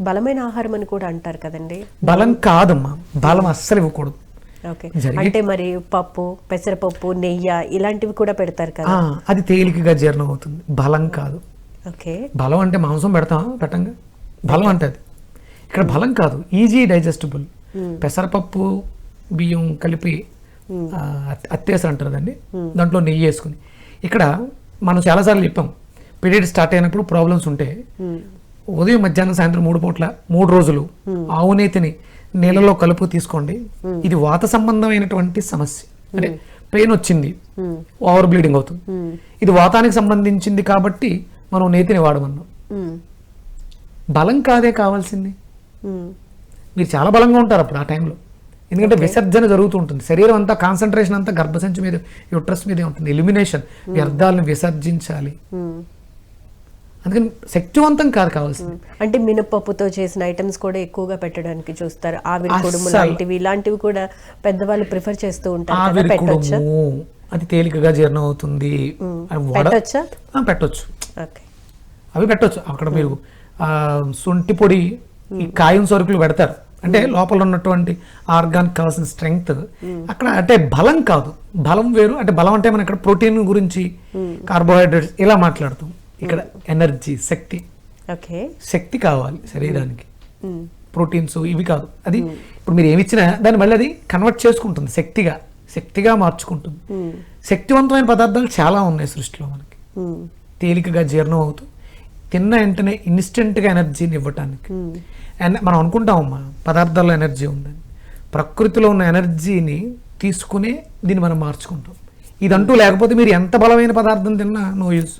బలమైన ఆహారం అని కూడా అంటారు కదండి. బలం కాదమ్మా. బలం అస్సలు ఇవ్వకూడదు. అంటే మరి పప్పు పెసరపప్పు నెయ్యి ఇలాంటివి కూడా పెడతారు కదా. అది తేలికగా జీర్ణం అవుతుంది. బలం కాదు. ఓకే. బలం అంటే మాంసం పెడతాం పెట్టంగా? బలం అంటే అది ఇక్కడ బలం కాదు. Easy digestible. పెసరపప్పు బియ్యం కలిపి అత్తేసరి అంటారు దాన్ని దాంట్లో నెయ్యి వేసుకుని. ఇక్కడ మనం చాలాసార్లు చెప్పాం. పీరియడ్ స్టార్ట్ అయినప్పుడు ప్రాబ్లమ్స్ ఉంటే ఉదయం మధ్యాహ్నం సాయంత్రం మూడు పూట్ల మూడు రోజులు ఆవు నేతిని నీళ్ళలో కలుపు తీసుకోండి. ఇది వాత సంబంధమైనటువంటి సమస్య. అంటే పెయిన్ వచ్చింది. ఓవర్ బ్లీడింగ్ అవుతుంది. ఇది వాతానికి సంబంధించింది కాబట్టి మనం నేతిని వాడమన్నాం. బలం కాదే కావాల్సింది. మీరు చాలా బలంగా ఉంటారు అప్పుడు ఆ టైంలో. ఎందుకంటే విసర్జన జరుగుతూ ఉంటుంది. శరీరం అంతా కాన్సన్ట్రేషన్ అంతా గర్భసంచి మీద యుట్రస్ మీదే ఉంటుంది. ఎలిమినేషన్ వ్యర్థాలను విసర్జించాలి. అందుకని శక్తివంతం కాదు కావాల్సింది. అంటే మినపప్పుతో చేసిన ఐటమ్స్ కూడా ఎక్కువగా పెట్టడానికి చూస్తారు. ఆవిరి కుడుము అస్సలు. లాంటివి ఇలాంటివి కూడా పెద్దవాళ్ళు ప్రిఫర్ చేస్తూ ఉంటారు పెట్టొచ్చా? అది తేలికగా జీర్ణం అవుతుంది పెట్టొచ్చా? పెట్టొచ్చు. అవి పెట్టొచ్చు. అక్కడ మీరు ఆ, శొంఠి పొడి ఈ కాయం సరుకులు పెడతారు. అంటే లోపల ఉన్నటువంటి ఆర్గానిక్ కావాల్సిన స్ట్రెంగ్త్ అక్కడ అంటే బలం కాదు. బలం వేరు. అంటే బలం అంటే మనం ఇక్కడ ప్రోటీన్ గురించి కార్బోహైడ్రేట్స్ ఇలా మాట్లాడుతాం. ఇక్కడ ఎనర్జీ శక్తి. ఓకే. శక్తి కావాలి శరీరానికి. మ్మ్. ప్రోటీన్స్ ఇవి కాదు. అది ఇప్పుడు మీరు ఏమి ఇచ్చినా దాన్ని మళ్ళీ అది కన్వర్ట్ చేసుకుంటుంది శక్తిగా శక్తిగా మార్చుకుంటుంది. శక్తివంతమైన పదార్థాలు చాలా ఉన్నాయి సృష్టిలో మనకి. తేలికగా జీర్ణం అవుతూ తిన్న వెంటనే ఇన్స్టెంట్గా ఎనర్జీని ఇవ్వటానికి. మనం అనుకుంటామమ్మా పదార్థాల్లో ఎనర్జీ ఉందని. ప్రకృతిలో ఉన్న ఎనర్జీని తీసుకునే దీన్ని మనం మార్చుకుంటాం. ఇదంటూ లేకపోతే మీరు ఎంత బలమైన పదార్థం తిన్నా నో యూస్.